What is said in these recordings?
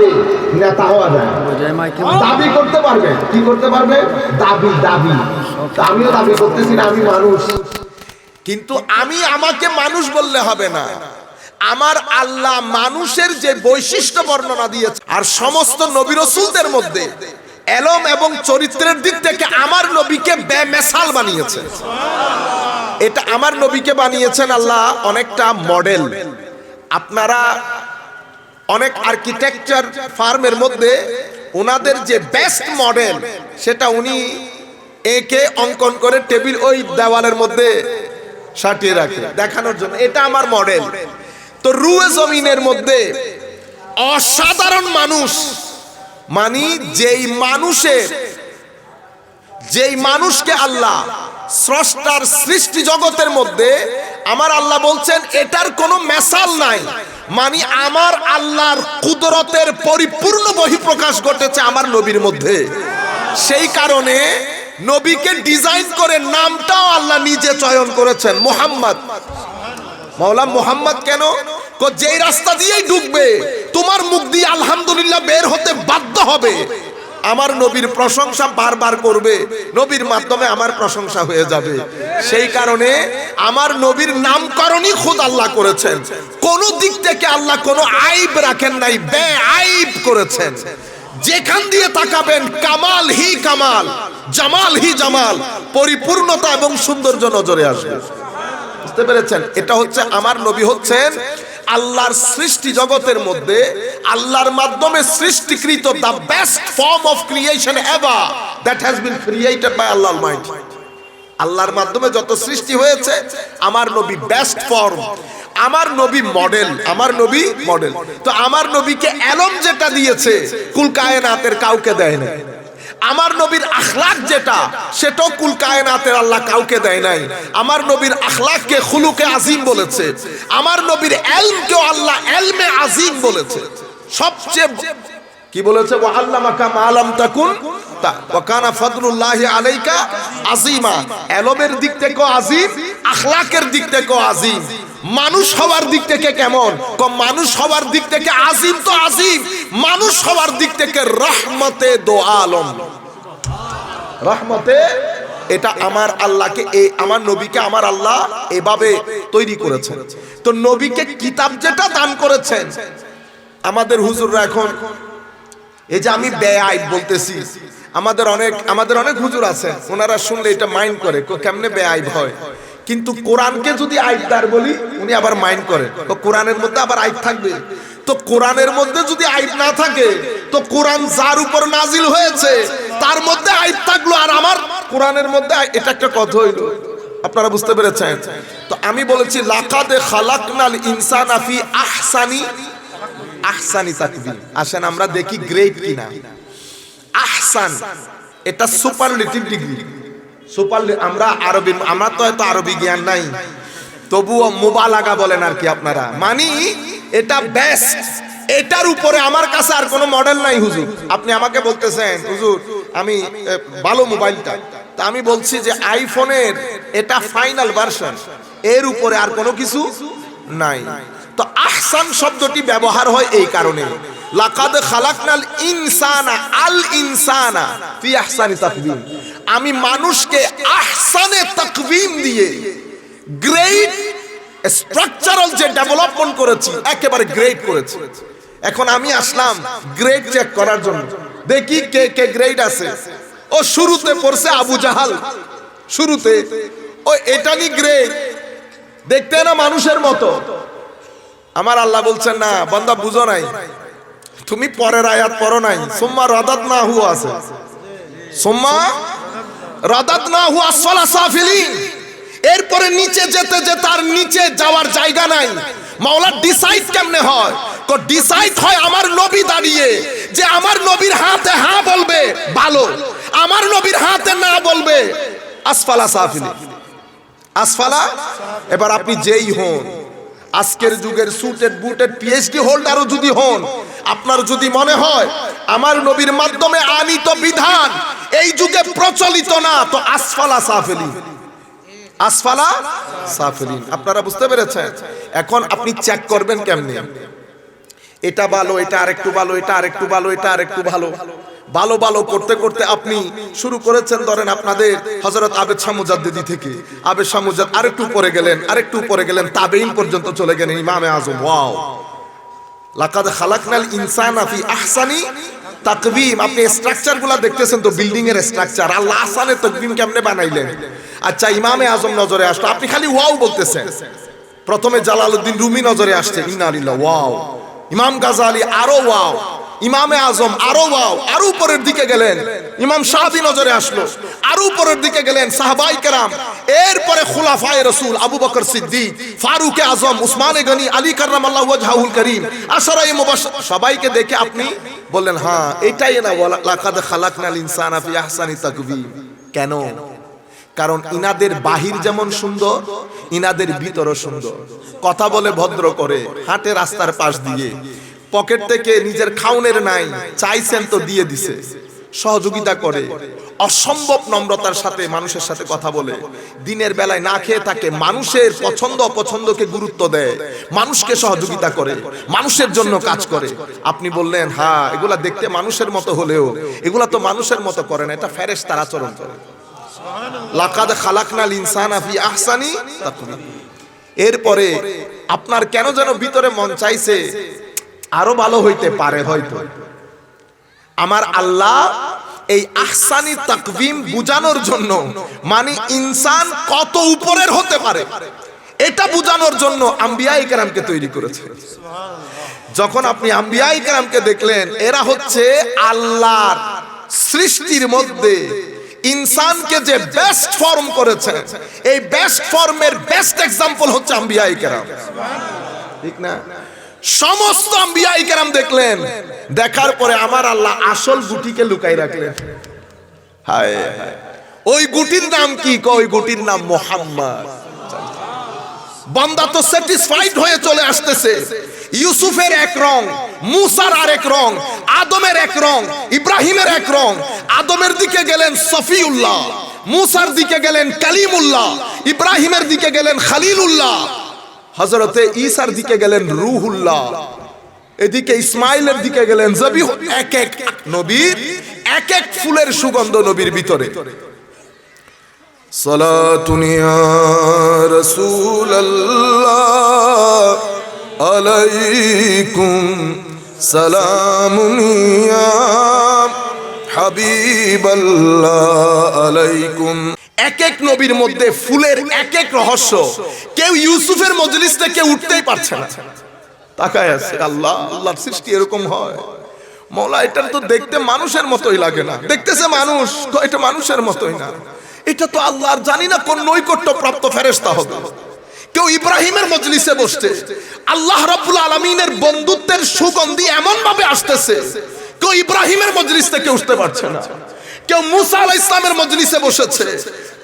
পারলে নেতা হওয়া যায়। দাবি করতে পারবে। কি করতে পারবে? দাবি দাবি। আমিও দাবি করতেছি না, আমি মানুষ। কিন্তু আমি আমাকে মানুষ বললে হবে না। আমার আল্লাহ মানুষের যে বৈশিষ্ট্য বর্ণনা দিয়েছে, আর সমস্ত নবী রসুলদের মধ্যে এলম এবং চরিত্রের দিক থেকে আমার নবীকে বেমেসাল বানিয়েছে। এটা আমার নবীকে বানিয়েছেন আল্লাহ অনেকটা মডেল। আপনারা অনেক আর্কিটেকচার ফার্মের মধ্যে ওনাদের যে বেস্ট মডেল সেটা উনি একে অঙ্কন করে টেবিল ওই দেওয়ালের মধ্যে সাটিয়ে রাখে, দেখানোর জন্য। এটা আমার মডেল তো রুয়ে জমিনের মধ্যে অসাধারণ মানুষ, মানি যেই মানুষের, যেই মানুষকে আল্লাহ স্রষ্টার সৃষ্টি জগতের মধ্যে আমার আল্লাহ বলছেন, এটার কোনো মেসাল নাই। মানে আমার আল্লাহর কুদরতের পরিপূর্ণ বহিঃপ্রকাশ ঘটেছে আমার নবীর মধ্যে। সেই কারণে নবীকে ডিজাইন করে নামটাও আল্লাহ নিজে চয়ন করেছেন, মোহাম্মদ। মাওলা মোহাম্মদ কেন? যেই রাস্তা দিয়েই ঢুকবে তোমার মুখ দিয়ে আলহামদুলিল্লাহ বের হতে বাধ্য হবে। আমার নবীর প্রশংসা বারবার করবে, নবীর মাধ্যমে আমার প্রশংসা হয়ে যাবে। সেই কারণে আমার নবীর নামকরণই খোদ আল্লাহ করেছেন। কোন দিক থেকে আল্লাহ কোনো আইব রাখেন নাই বে আইব করেছেন। যেখান দিয়ে তাকাবেন, কামাল হি কামাল, জামাল হি জামাল, পরিপূর্ণতা এবং সৌন্দর্য নজরে আসবে। বুঝতে পেরেছেন? এটা হচ্ছে, আমার নবী হচ্ছেন আল্লাহর সৃষ্টি জগতের মধ্যে, আল্লাহর মাধ্যমে সৃষ্টিকৃত the best form of creation ever that has been created by Allah mind আল্লাহর মাধ্যমে যত সৃষ্টি হয়েছে, আমার নবী বেস্ট ফর্ম আমার নবী মডেল আমার নবী মডেল তো আমার নবীকে অ্যালম যেটা দিয়েছে, কুল কায়নাতের কাউকে দেয় না আমার নবীর আখলাক যেটা, সেটাও কুল কায়নাতের আল্লাহ কাউকে দেয় নাই। আমার নবীর আখলাককে খুলুকে আজিম বলেছে। আমার নবীর এলমকেও আল্লাহ এলমে আজিম বলেছে। সবচেয়ে কি বলেছে? ওয়া আল্লামাকা মা লাম তাকুন তা, ওয়া কানা ফাদলুল্লাহি আলাইকা আজিমা। এলমের দিক থেকেও আজিম আখলাকের দিক থেকেও আজিম। মানুষ হওয়ার দিক থেকে কেমন? মানুষ হওয়ার দিক থেকে আজিম তো আজিম। মানুষ হওয়ার দিক থেকে রহমতে দো আলম। রহমতে? এটা আমার আল্লাহকে এই আমার নবীকে আমার আল্লাহ এভাবে তৈরি করেছেন। তো নবীকে কিতাব যেটা দান করেছেন। আমাদের হুজুররা এখন, এই যে আমি বেআই বলতেছি, আমাদের অনেক আমাদের অনেক হুজুর আছে ওনারা শুনলে এটা মাইন্ড করে, কেমনে বেআইব হয়? কিন্তু কোরআনকে যদি আইবদার বলি, উনি আবার মাইন্ড করে। তো কোরআনের মধ্যে আবার আইব থাকবে। তো কোরআনের মধ্যে যদি আইব না থাকে, তো কোরআন যার উপর নাজিল হয়েছে, তার মধ্যে আইব থাকল আর আমার কোরআনের মধ্যে এটা একটা কথা হইল। আপনারা বুঝতে পেরেছেন? তো আমি বলেছি, লাকাদে খালাকনাল ইনসানা ফি আহসানি আহসানি তাকবীর আসেন, আমরা দেখি গ্রেট কিনা। আহসান, এটা সুপারলেটিভ ডিগ্রি সুপার আমরা আরবি আমরা তো এত আরবি জ্ঞান নাই। তবুও মোবালাগা বলেন আর কি আপনারা। মানি, এটা বেস্ট এটার উপরে আমার কাছে আর কোনো মডেল নাই হুজুর। আপনি আমাকে বলতেছেন, হুজুর, আমি ভালো মোবাইলটা। তা আমি বলছি যে আইফোনের এটা ফাইনাল ভার্সন এর উপরে আর কোনো কিছু নাই। তো আহসান শব্দটি ব্যবহার হয় এই কারণে। লাকাদ খালাকনাল ইনসানা, আল ইনসানা ফি আহসানি আমি মানুষকে আহসানে তাকবীম দিয়ে গ্রেট স্ট্রাকচারাল যে ডেভেলপমেন্ট করেছি, একেবারে গ্রেট করেছি। এখন আমি আসলাম গ্রেড চেক করার জন্য। দেখি কে কে গ্রেড আছে। ও শুরুতে পড়ছে আবু জাহাল। শুরুতে, ও এটা নি গ্রেড দেখতে না মানুষের মতো। আমার আল্লাহ বলছেন, না, বান্দা বুঝো নাই। তুমি পরের আয়াত পড়ো নাই। সোম্মা রাদাত না হু আছে। সোম্মা রাদাত না হু সাফিলিন। এরপরে নিচে যেতে যেতে আর নিচে যাওয়ার জায়গা নাই। মাওলা ডিসাইড কেমনে হয়? তো ডিসাইড হয় আমার নবী দাঁড়িয়ে যে আমার নবীর হাতে হ্যাঁ বলবে, ভালো। আমার নবীর হাতে না বলবে, আসফালা সাফিলিন। আসফালা, এবার আপনি যেই হন। আজকের যুগের সুটেড বুটেড পিএইচডি হোল্ডারও যদি হন আপনার যদি মনে হয় আমার নবীর মাধ্যমে আনিত বিধান, এই যুগে প্রচলিত না, তো আসফালা সাফেলি। আসফালা সাফেলিন আপনারা বুঝতে পেরেছেন? এখন আপনি চেক করবেন কেমনি? এটা ভালো, এটা আরেকটু ভালো, এটা আরেকটু ভালো, এটা আরেকটু ভালো। ভালো ভালো করতে করতে আপনি শুরু করেছেন, ধরেন আপনাদের হজরত আবেদ সামুজাদ্দিদি থেকে। আবেদ সামুজাদ আরেকটু পরে গেলেন, আরেকটু পরে গেলেন তাবেইন পর্যন্ত চলে গেলেন ইমামে আজম। ওয়াও। লাকাদ খালাকনাল ইনসানা ফি আহসানি তাকবিম। আপনি স্ট্রাকচারগুলা দেখতেছেন তো বিল্ডিং এর স্ট্রাকচার আল্লাহ আহসানে তকবিম কেমনে বানাইলেন? আচ্ছা ইমামে আজম নজরে আসলো। আপনি খালি ওয়াও বলতেছেন। প্রথমে জালালউদ্দিন রুমি নজরে আসছে। ইন্না আলিল্লাহ ওয়াও। ইমাম গাজালি আরও ওয়াও। ইমামে আজম আরও ওয়াও, আরও উপরের দিকে গেলেন। ইমাম শাহাবি নজরে আসলো, আরও উপরের দিকে গেলেন সাহাবাই কেরাম। এরপরে খুলাফায়ে রসুল আবু বকর সিদ্দিক, ফারুক আজম, উসমানে গনি, আলী কার্রাম আল্লাহ ওয়াজহাউল করিম, আশরায়ে মুবাশশির, সবাইকে দেখে আপনি বললেন হ্যাঁ এটাই না লাকাদ খালাকনাল ইনসানা ফি আহসানি কেন? কারণ ইনাদের বাহির যেমন সুন্দর, ইনাদের ভিতরও সুন্দর। কথা বলে ভদ্র করে, হাঁটে রাস্তার পাশ দিয়ে। পকেট থেকে নিজের খাউনের নাই, চাইছেন তো দিয়ে দিছে। সহযোগিতা করে। অসম্ভব নম্রতার সাথে মানুষের সাথে কথা বলে। দিনের বেলায় না খেয়ে থাকে, মানুষের পছন্দ অপছন্দকে গুরুত্ব দেয়। মানুষকে সহযোগিতা করে, মানুষের জন্য কাজ করে। আপনি বললেন হ্যাঁ এগুলা দেখতে মানুষের মতো হলেও, এগুলা তো মানুষের মতো করে না, এটা ফেরেশ তার আচরণ করে। লাকাদ খালাকনাল ইনসানা ফি আহসানি এরপরে, আপনার কেন যেন ভিতরে মন চাইছে আরও ভালো হইতে পারে হয়তো। আমার আল্লাহ এই আহসানি তাকভিম বুঝানোর জন্য মানে ইনসান কত উপরের হতে পারে, এটা বুঝানোর জন্য আম্বিয়া ইকরামকে তৈরি করেছে। যখন আপনি আম্বিয়া ইকরামকে দেখলেন, এরা হচ্ছে আল্লাহর সৃষ্টির মধ্যে ইনসানকে যে বেস্ট ফর্ম করেছে, এই বেস্ট ফর্মের বেস্ট এক্সাম্পল হচ্ছে আম্বিয়া ইকরাম ঠিক না? সমস্ত আম্বিয়া ইকরাম দেখলেন। দেখার পরে আমার আল্লাহ আসল গুটিকে লুকাই রাখলেন। হায়। ওই গুটির নাম কি? ওই গুটির নাম মোহাম্মদ। বান্দা তো স্যাটিসফাইড হয়ে চলে আসতেছে। ইউসুফের এক রং, মুসার আরেক রং, আদমের এক রং, ইব্রাহিমের এক রং। আদমের দিকে গেলেন সফিউল্লাহ, মুসার দিকে গেলেন কালিমুল্লাহ, ইব্রাহিমের দিকে গেলেন খালিলুল্লাহ। হজরতে ঈসার দিকে গেলেন রুহুল্লাহ। এদিকে ইসমাইলের দিকে গেলেন জবি এক এক নবীর এক এক ফুলের সুগন্ধ নবীর ভিতরে। সালাতুন ইয়া রাসূলাল্লাহ আলাইকুম সালামুন ইয়া হাবিবাল্লাহ আলাইকুম। এক এক নবীর মধ্যে ফুলের এক এক রহস্য। কেউ ইউসুফের মজলিস থেকে উঠতেই পারছে না। তাকায় আছে, আল্লাহ, আল্লাহর সৃষ্টি এরকম হয়। মৌলা এটার তো দেখতে মানুষের মতোই লাগে না। দেখতেছে মানুষ, তো এটা মানুষের মতোই না। এটা তো আল্লাহর জানি না কোন নৈকট্য প্রাপ্ত ফেরেস্তা হবে। কেউ ইব্রাহিমের মজলিসে বসছে। আল্লাহ রাব্বুল আলামিনের বন্ধুত্বের সুগন্ধি এমন ভাবে আসতেছে। কেউ ইব্রাহিমের মজলিস থেকে উঠতে পারছে না। কেউ মুসা আলাইহিস ইসলামের মজলিসে বসেছে।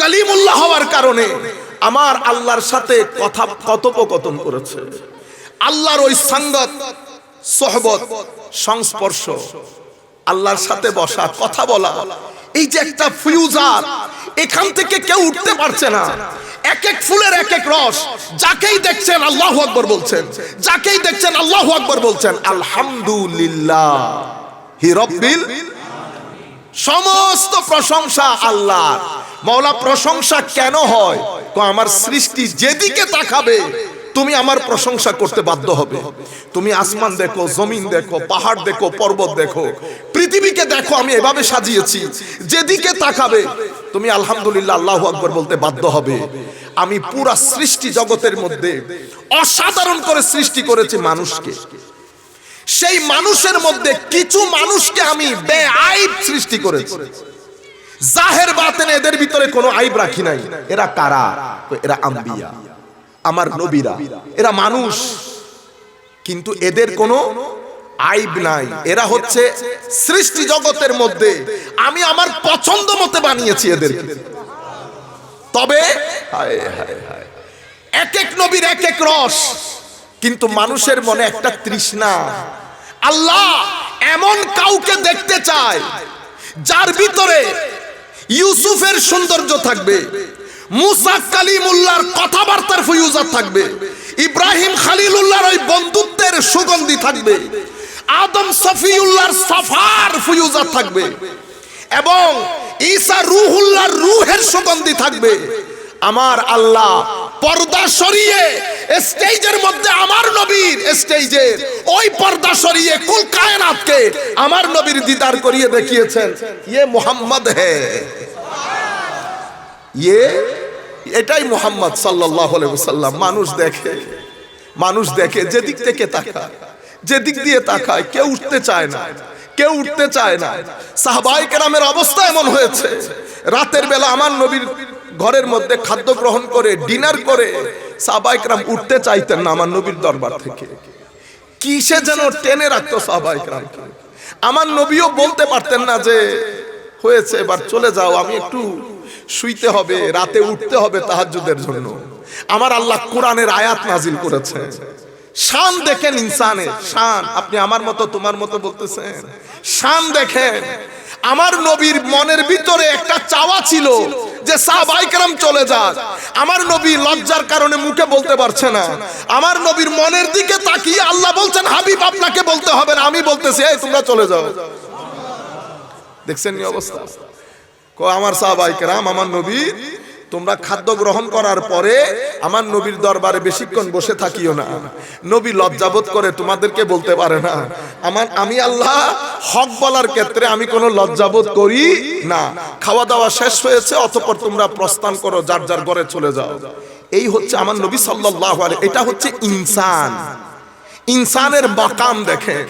কালিমুল্লাহ হওয়ার কারণে আমার আল্লাহর সাথে কথা কথোপকথন করেছে। আল্লাহর ওই সঙ্গত সোহবত, সংস্পর্শ, আল্লাহর সাথে বসা, কথা বলা, এই যে একটা ফিউজার, এখান থেকে কেউ উঠতে পারছে না। এক এক ফুলের এক এক রস, যাকেই দেখছেন আল্লাহ আকবর বলছেন, যাকেই দেখছেন আল্লাহ আকবর বলছেন, আলহামদুলিল্লাহ রব্বিল সমস্ত প্রশংসা আল্লাহ মাওলা, প্রশংসা কেন হয়? তো আমার সৃষ্টি যেদিকে তাকাবে, তুমি আমার প্রশংসা করতে বাধ্য হবে। তুমি আসমান দেখো, জমিন দেখো, পাহাড় দেখো, পর্বত দেখো, পৃথিবীকে দেখো, আমি এভাবে সাজিয়েছি। যেদিকে তাকাবে, তুমি আলহামদুলিল্লাহ আল্লাহ আকবর বলতে বাধ্য হবে। আমি পুরা সৃষ্টি জগতের মধ্যে অসাধারণ করে সৃষ্টি করেছি মানুষকে। সেই মানুষের মধ্যে কিছু মানুষকে আমি বেআইব সৃষ্টি করেছি। জাহের বাতেনে এদের ভিতরে কোনো আইব রাখি নাই। এরা কারা? এরা আম্বিয়া। আমার নবীরা। এরা মানুষ। কিন্তু এদের কোনো আইব নাই। এরা হচ্ছে সৃষ্টি জগতের মধ্যে আমি আমার পছন্দ মতে বানিয়েছি এদের তবে এক এক নবীর এক এক রস। কিন্তু মানুষের মনে একটা তৃষ্ণা। আল্লাহ এমন কাউকে দেখতে চায় যার ভিতরে ইউসুফের সৌন্দর্য থাকবে মুসা কালিমুল্লাহর কথাবার্তার ফিউজার থাকবে ইব্রাহিম খালিলুল্লাহর ওই বন্ধুত্বের সুগন্ধি থাকবে আদম সফিউল্লাহর সাফার ফুয়ুজা থাকবে এবং ঈসা রুহুল্লাহর রুহের সুগন্ধি থাকবে। আমার আল্লাহ পর্দা সরিয়ে স্টেজের মধ্যে আমার নবীর স্টেজে ওই পর্দা সরিয়ে কুল কায়নাতকে আমার নবীর দিদার করিয়ে দেখিয়েছেন। ইয়ে মোহাম্মদ হে। ইয়ে এটাই মোহাম্মদ সাল্লাল্লাহু আলাইহি ওয়াসাল্লাম। মানুষ দেখে মানুষ দেখে, যেদিক থেকে তাকায়, যেদিক দিয়ে তাকায়, কেউ উঠতে চায় না, কেউ উঠতে চায় না। সাহাবাই কেরামের অবস্থা এমন হয়েছে। রাতের বেলা আমার নবীর ঘরের মধ্যে খাদ্য গ্রহণ করে ডিনার করে সাবাইকরাম উঠতে চাইতেন না আমার নবীর দরবার থেকে। কিসে যেন টেনে রাখতো সাবাইকরাম আমার নবীও বলতে পারতেন না যে, হয়েছে, এবার চলে যাও, আমি একটু শুইতে হবে, রাতে উঠতে হবে তাহাজুদের জন্য। আমার আল্লাহ কোরআনের আয়াত নাজিল করেছে শান দেখেন ইনসানের, শান। আপনি আমার মতো, তোমার মতো বলতেছেন। শান দেখেন। আমার নবীর মনের ভিতরে একটা চাওয়া ছিল যে সাহাবাইকরাম চলে যাক। আমার নবী লজ্জার কারণে মুখে বলতে পারছে না। আমার নবীর মনের দিকে তাকিয়ে আল্লাহ বলছেন, হাবিব, আপনাকে বলতে হবে না, আমি বলতেছি, এই তোমরা চলে যাও। দেখছেন অবস্থা? কো আমার সাহাবাইকেরাম আমার নবী তোমরা খাদ্য গ্রহণ করার পরে আমার নবীর দরবারে বেশিক্ষণ বসে থাকিও না। নবী লজ্জাবোধ করে তোমাদেরকে বলতে পারে না। আমার, আমি আল্লাহ হক বলার ক্ষেত্রে আমি কোনো লজ্জাবোধ করি না। খাওয়া দাওয়া শেষ হয়েছে, অতঃপর তোমরা প্রস্থান করো, যার যার ঘরে চলে যাও। এই হচ্ছে আমার নবী আলাইহি, এটা হচ্ছে ইনসান। ইনসানের মাকাম দেখেন